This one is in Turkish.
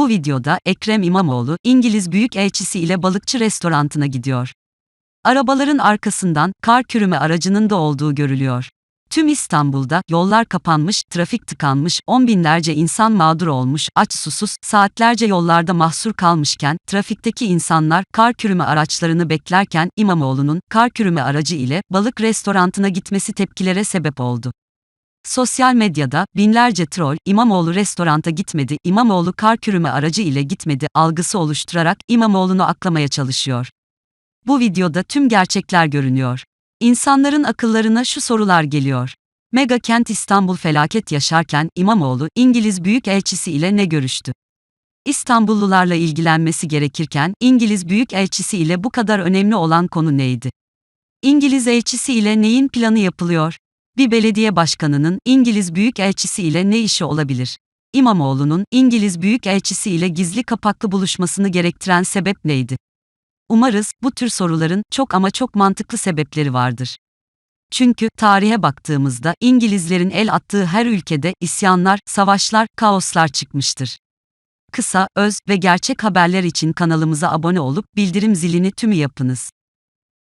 Bu videoda Ekrem İmamoğlu, İngiliz Büyükelçisi ile balıkçı restorantına gidiyor. Arabaların arkasından kar kürüme aracının da olduğu görülüyor. Tüm İstanbul'da yollar kapanmış, trafik tıkanmış, on binlerce insan mağdur olmuş, aç susuz, saatlerce yollarda mahsur kalmışken, trafikteki insanlar kar kürüme araçlarını beklerken İmamoğlu'nun kar kürüme aracı ile balık restorantına gitmesi tepkilere sebep oldu. Sosyal medyada binlerce troll İmamoğlu restoranta gitmedi, İmamoğlu kar kürüme aracı ile gitmedi algısı oluşturarak İmamoğlu'nu aklamaya çalışıyor. Bu videoda tüm gerçekler görünüyor. İnsanların akıllarına şu sorular geliyor. Mega kent İstanbul felaket yaşarken İmamoğlu İngiliz Büyükelçisi ile ne görüştü? İstanbullularla ilgilenmesi gerekirken İngiliz Büyükelçisi ile bu kadar önemli olan konu neydi? İngiliz elçisi ile neyin planı yapılıyor? Bir belediye başkanının İngiliz Büyükelçisi ile ne işi olabilir? İmamoğlu'nun İngiliz Büyükelçisi ile gizli kapaklı buluşmasını gerektiren sebep neydi? Umarız bu tür soruların çok ama çok mantıklı sebepleri vardır. Çünkü tarihe baktığımızda İngilizlerin el attığı her ülkede isyanlar, savaşlar, kaoslar çıkmıştır. Kısa, öz ve gerçek haberler için kanalımıza abone olup bildirim zilini tümü yapınız.